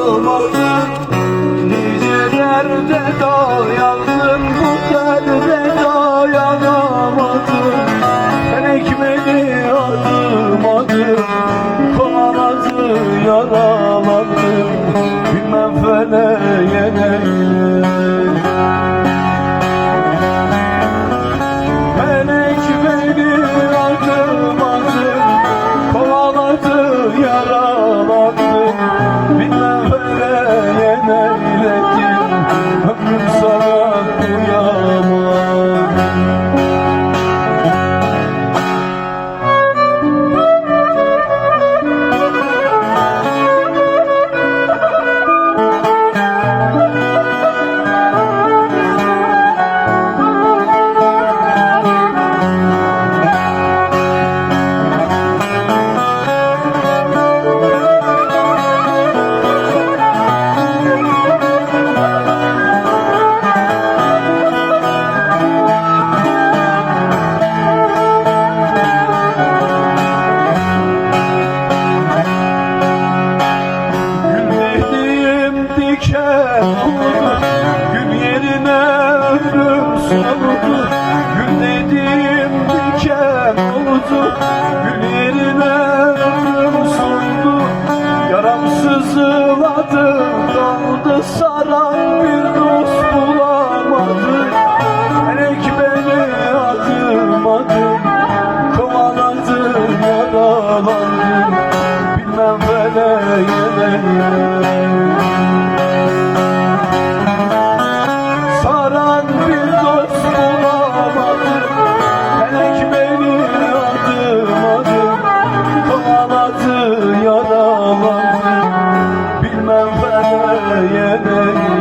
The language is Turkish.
yaralamadım Nice derde dayandım bu derde dayanamadım. Ben ekmeği adım adım kovaladı yaraladım Bilmem feleğe neyle Oldu Gül yerine ömrüm soldu Gül dediğim diken oldu. Gül yerine ömrüm soldu Yaram sızıladı kaldı. Saran bir dost bulamadı Melek beni adım kovaladı yaralandı Bilmem feleğe neyle yemeği